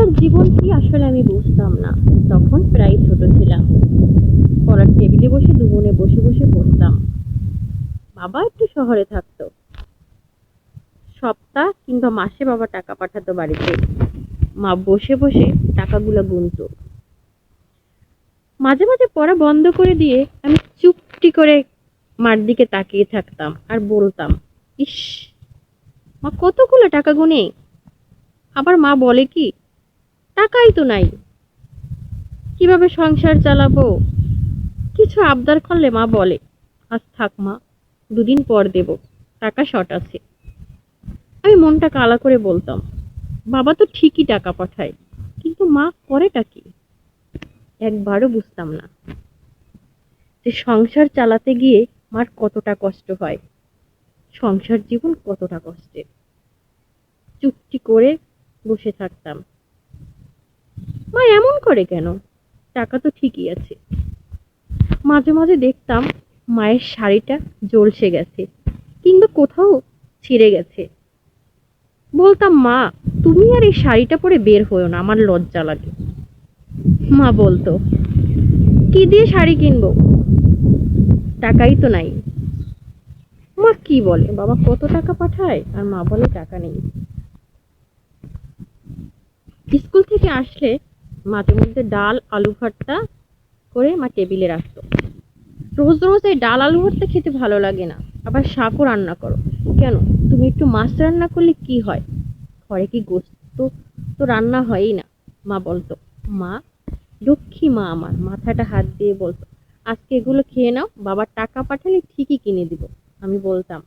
সংসার জীবন কি আসলে আমি বুঝতাম না। তখন প্রায় ছোট ছিলাম। পড়ার টেবিলে বসে দুবনে বসে বসে পড়তাম। বাবা একটু শহরে থাকতো। সপ্তাহ কিংবা মাসে বাবা টাকা পাঠাতো বাড়িতে। মা বসে বসে টাকাগুলো গুনতো। মাঝে মাঝে পড়া বন্ধ করে দিয়ে আমি চুপটি করে মার দিকে তাকিয়ে থাকতাম আর বলতাম, ইস, মা কতগুলো টাকা গুনে? আবার মা বলে কি টাকাই তো নাই। কীভাবে সংসার চালাবো? কিছু আবদার করলে মা বলে, আজ থাক মা, দুদিন পর দেব, টাকা শর্ট আছে। আমি মনটা কালা করে বলতাম, বাবা তো ঠিকই টাকা পাঠায়, কিন্তু মা করেটা কি? একবারও বুঝতাম না। যে সংসার চালাতে গিয়ে মার কতটা কষ্ট হয়, সংসার জীবন কতটা কষ্টের। চুপটি করে বসে থাকতাম। মা, এমন করে কেন? টাকা তো ঠিকই আছে। মাঝে মাঝে দেখতাম মায়ের শাড়িটা জ্বলসে গেছে, কিংবা কোথাও ছিঁড়ে গেছে। বলতাম, মা, তুমি আর এই শাড়িটা পরে বের হয়েও না, আমার লজ্জা লাগে। মা বলতো, কি দিয়ে শাড়ি কিনবো? টাকাই তো নাই। মা কি বলে? বাবা, কত টাকা পাঠায়? আর মা বলে, টাকা নেই। স্কুল থেকে আসলে মাঝে মধ্যে ডাল, আলু ভর্তা করে মা টেবিলে রাখতো। রোজ রোজ এই ডাল, আলু ভর্তা খেতে ভালো লাগে না। আবার শাকও রান্না করো। কেন? তুমি একটু মাছ রান্না করলে কি হয়? ঘরে কি গোস্ত তো রান্না হয়ই না? মা বলতো, মা, লক্ষ্মী মা আমার, মাথাটা হাত দিয়ে বলতো, আজকে এগুলো খেয়ে নাও বাবার টাকা পাঠালে ঠিকই কিনে দিব। আমি বলতাম,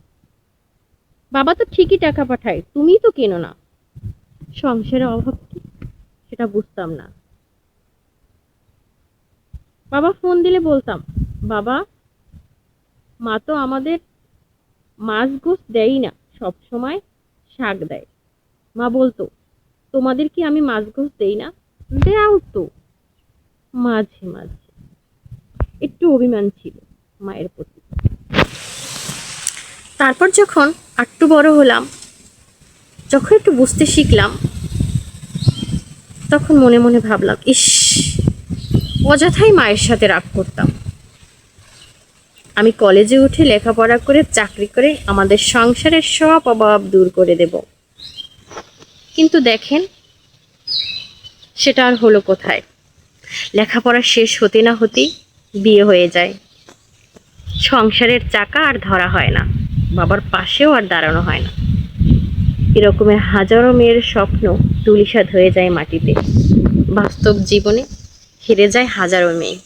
বাবা তো ঠিকই টাকা পাঠায়, তুমিই তো কেনো না? সংসারের অভাব কি? সেটা বুঝতাম না। বাবা ফোন দিলে বলতাম, বাবা, মা তো আমাদের মাছ গোস দেয়ই না, সব সময় শাক দেয়। মা বলতো, তোমাদের কি আমি মাছ গোস দেই না? দেও তো, মাঝে মাঝে। একটু অভিমান ছিল মায়ের প্রতি। তারপর যখন একটু বড় হলাম, যখন একটু বুঝতে শিখলাম, তখন মনে মনে ভাবলাম, ইস অযথাই মায়ের সাথে রাগ করতাম। আমি কলেজে উঠে লেখাপড়া করে চাকরি করে আমাদের সংসারের সব অভাব দূর করে দেব। কিন্তু দেখেন, সেটা আর হলো কোথায়? লেখাপড়া শেষ হতে না হতেই বিয়ে হয়ে যায়। সংসারের চাকা আর ধরা হয় না, বাবার পাশেও আর দাঁড়ানো হয় না। এরকমের হাজারো মেয়ের স্বপ্ন তুলিসাদ হয়ে যায় মাটিতে। বাস্তব জীবনে হেরে যায় হাজারো মেয়ে।